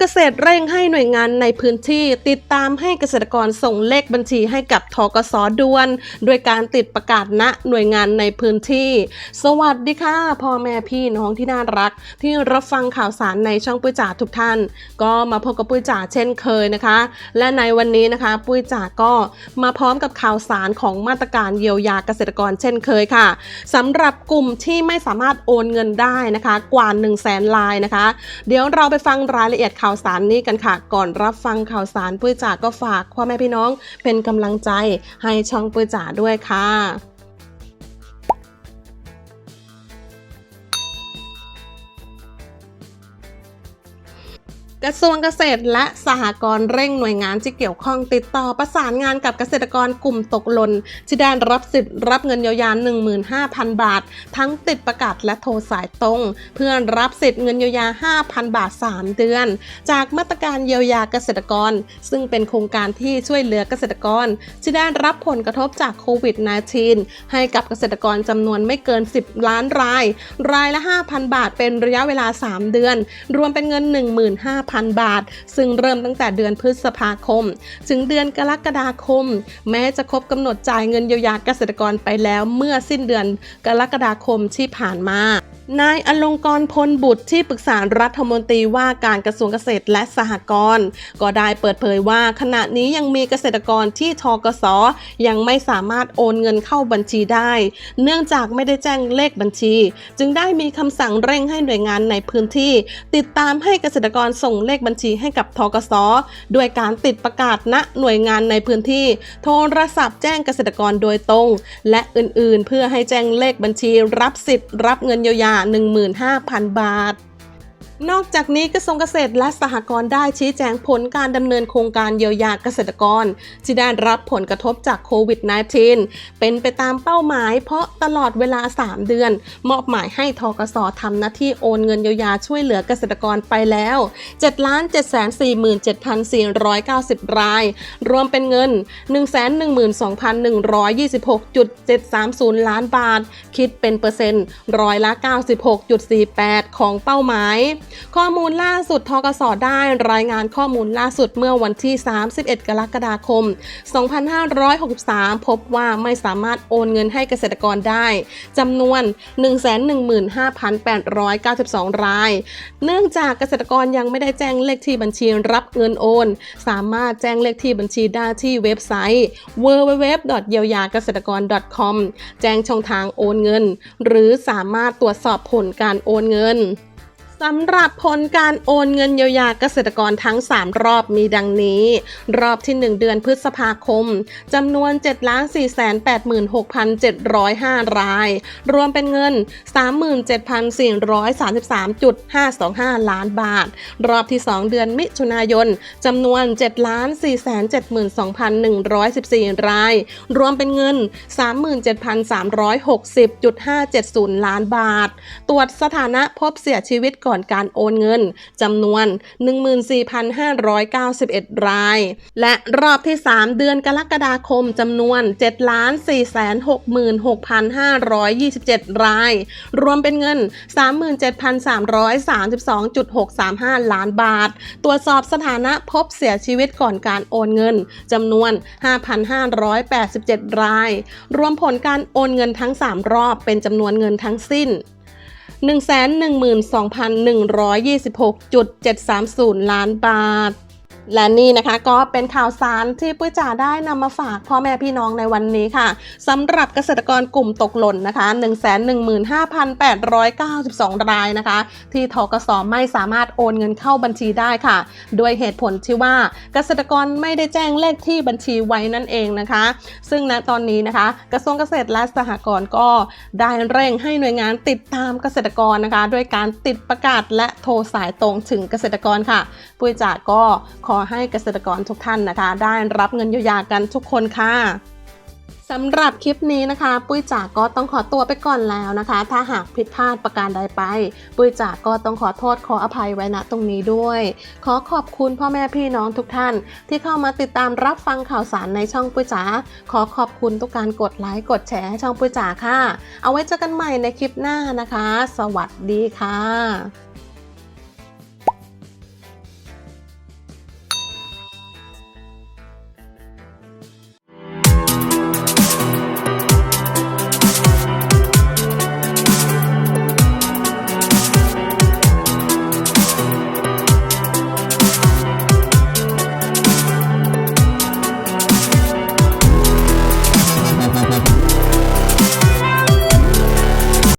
เกษตรเร่งให้หน่วยงานในพื้นที่ติดตามให้เกษตรกรส่งเลขบัญชีให้กับทกสด่วนด้วยการติดประกาศณหน่วยงานในพื้นที่ สวัสดีค่ะพ่อแม่พี่น้องที่น่ารัก ที่รับฟังข่าวสารในช่องปุ้ยจ๋าทุกท่าน ก็มาพบกับปุ้ยจ๋าเช่นเคยนะคะ และในวันนี้นะคะ ปุ้ยจ๋าก็มาพร้อมกับข่าวสารของมาตรการเยียวยาเกษตรกรเช่นเคยค่ะสำหรับกลุ่มที่ไม่สามารถโอนเงินได้นะคะ กว่า1 0 0 0 0แสนลายนะคะ เดี๋ยวเราไปฟังรายละเอียดค่ะข่าวสารนี้กันค่ะ ก่อนรับฟังข่าวสารปุ้ยจ๋าก็ฝากพ่อแม่พี่น้องเป็นกำลังใจให้ช่องปุ้ยจ๋าด้วยค่ะ กระทรวงเกษตรและสหกรณ์เร่งหน่วยงานที่เกี่ยวข้องติดต่อประสานงานกับเกษตรกรกลุ่มตกหล่นที่ได้รับสิทธิ์รับเงินเยียวยา 15,000 บาท ทั้งติดประกาศและโทรสายตรง เพื่อรับสิทธิ์เงินเยียวยา 5,000 บาท 3 เดือน จากมาตรการเยียวยาเกษตรกร ซึ่งเป็นโครงการที่ช่วยเหลือเกษตรกรที่ได้รับผลกระทบจากโควิด -19 ให้กับเกษตรกรจำนวนไม่เกิน 10 ล้านราย รายละ 5,000 บาทเป็นระยะเวลา 3 เดือน รวมเป็นเงิน 15,000บาท ซึ่งเริ่มตั้งแต่เดือนพฤษภาคม ถึงเดือนกรกฎาคม แม้จะครบกำหนดจ่ายเงินเยียวยาเกษตรกรไปแล้วเมื่อสิ้นเดือนกรกฎาคมที่ผ่านมา นายอลงกรพลบุตรที่ปรึกษารัฐมนตรีว่าการกระทรวงเกษตรและสหกรณ์ก็ได้เปิดเผยว่า ขณะนี้ยังมีเกษตรกรที่ทกสยังไม่สามารถโอนเงินเข้าบัญชีได้ เนื่องจากไม่ได้แจ้งเลขบัญชี จึงได้มีคำสั่งเร่งให้หน่วยงานในพื้นที่ ติดตามให้เกษตรกรส่งเลขบัญชีให้กับทกสด้วยการติดประกาศณหน่วยงานในพื้นที่ โทรศัพท์แจ้งเกษตรกรโดยตรง และอื่นๆ เพื่อให้แจ้งเลขบัญชีรับสิทธิ์รับเงินเยียวยา15,000 บาท นอกจากนี้กระทรวงเกษตรและสหกรณ์ได้ชี้แจงผลการดำเนินโครงการเยียวยาเกษตรกร ที่ได้รับผลกระทบจากโควิด -19 เป็นไปตามเป้าหมาย เพราะตลอดเวลา 3 เดือน มอบหมายให้ทกสทำหน้าที่โอนเงินเยียวยาช่วยเหลือเกษตรกรไปแล้ว7,747,490 ราย รวมเป็นเงิน 112,126.730 ล้านบาท คิดเป็นเปอร์เซ็นต์ร้อยละ 96.48 ของเป้าหมายข้อมูลล่าสุดทกสได้รายงานข้อมูลล่าสุดเมื่อวันที่ 31 กรกฎาคม 2563 พบว่าไม่สามารถโอนเงินให้เกษตรกรได้จำนวน 115,892 ราย เนื่องจากเกษตรกรยังไม่ได้แจ้งเลขที่บัญชีรับเงินโอน สามารถแจ้งเลขที่บัญชีได้ที่เว็บไซต์ www. เยียวยาเกษตรกร .com แจ้งช่องทางโอนเงิน หรือสามารถตรวจสอบผลการโอนเงิน สำหรับผลการโอนเงินเยียวยาเกษตรกรทั้ง 3 รอบมีดังนี้ รอบที่ 1 เดือนพฤษภาคมจำนวน 7,486,705 ราย รวมเป็นเงิน 37,433.525 ล้านบาท รอบที่ 2 เดือนมิถุนายนจำนวน 7,472,114 ราย รวมเป็นเงิน 37,360.570 ล้านบาท ตรวจสถานะพบเสียชีวิตก่อนการโอนเงินจำนวน 14,591 ราย และรอบที่ 3 เดือนกรกฎาคมจำนวน 7,466,527 ราย รวมเป็นเงิน 37,332.635 ล้านบาท ตรวจสอบสถานะพบเสียชีวิตก่อนการโอนเงินจำนวน 5,587 ราย รวมผลการโอนเงินทั้ง 3 รอบเป็นจำนวนเงินทั้งสิ้น 112,126.730 ล้านบาท และนี่นะคะก็เป็นข่าวสารที่ปุ้ยจ๋าได้นำมาฝากพ่อแม่พี่น้องในวันนี้ค่ะสำหรับเกษตรกรกลุ่มตกหล่นนะคะ 115,892 รายนะคะ ที่ทกสไม่สามารถโอนเงินเข้าบัญชีได้ค่ะ ด้วยเหตุผลที่ว่าเกษตรกรไม่ได้แจ้งเลขที่บัญชีไว้นั่นเองนะคะ ซึ่งณตอนนี้นะคะ กระทรวงเกษตรและสหกรณ์ก็ได้เร่งให้หน่วยงานติดตามเกษตรกรนะคะ ด้วยการติดประกาศและโทรสายตรงถึงเกษตรกรค่ะ ปุ้ยจ๋าก็ขออให้เกษตรกรทุกท่านนะคะ ได้รับเงินเยียวยากันทุกคนค่ะสำหรับคลิปนี้นะคะ ปุ้ยจ๋าก็ต้องขอตัวไปก่อนแล้วนะคะ ถ้าหากผิดพลาดประการใดไป ปุ้ยจ๋าก็ต้องขอโทษขออภัยไว้ณตรงนี้ด้วย ขอขอบคุณพ่อแม่พี่น้องทุกท่าน ที่เข้ามาติดตามรับฟังข่าวสารในช่องปุ้ยจ๋าขอขอบคุณทุกการกดไลค์กดแชร์ให้ช่องปุ้ยจ๋าค่ะ เอาไว้เจอกันใหม่ในคลิปหน้านะคะ สวัสดีค่ะ